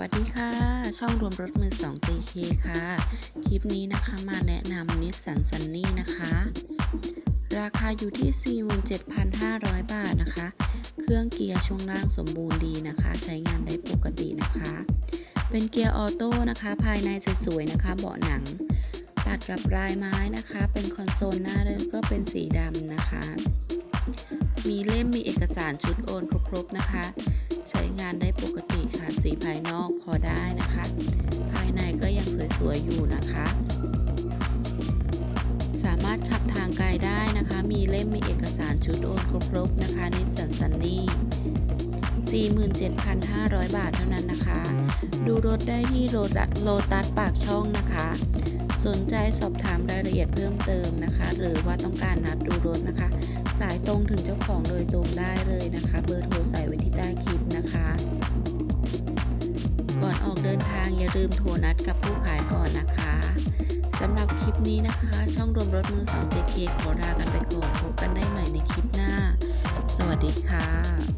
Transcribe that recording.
วัสดีค่ะ ช่องรวมรถมือ2 JK ค่ะ คลิปนี้นะคะมาแนะนำนิสสันซันนี่นะคะ ราคาอยู่ที่ 47,500 บาทนะคะ เครื่องเกียร์ช่วงล่างสมบูรณ์ดีนะคะ ใช้งานได้ปกตินะคะ เป็นเกียร์ออโต้นะคะ ภายในสวยๆนะคะ เบาะหนัง ตัดกับลายไม้นะคะ เป็นคอนโซลหน้าเดินก็เป็นสีดำนะคะ มีเล่มมีเอกสารชุดโอนครบๆนะคะ ใช้งานได้ปกติค่ะ สีภายนอกพอได้นะคะ ภายในก็ยังสวยๆอยู่นะคะ สามารถขับทางไกลได้นะคะ มีเล่มมีเอกสารชุดโอนครบๆนะคะนิสสันซันนี่47,500 บาทเท่านั้นนะคะ ดูรถได้ที่โรตัสโลตัสปากช่องนะคะ สนใจสอบถามรายละเอียดเพิ่มเติมนะคะ หรือว่าต้องการนัดดูรถนะคะ สายตรงถึงเจ้าของโดยตรงได้เลยนะคะ เบอร์โทร ออกเดินทางอย่าลืมโทรนัดกับผู้ขายก่อนนะคะสำหรับคลิปนี้นะคะ ช่องรวมรถมือสองเจเคขอลากันไปก่อนพบกันได้ใหม่ในคลิปหน้า สวัสดีค่ะ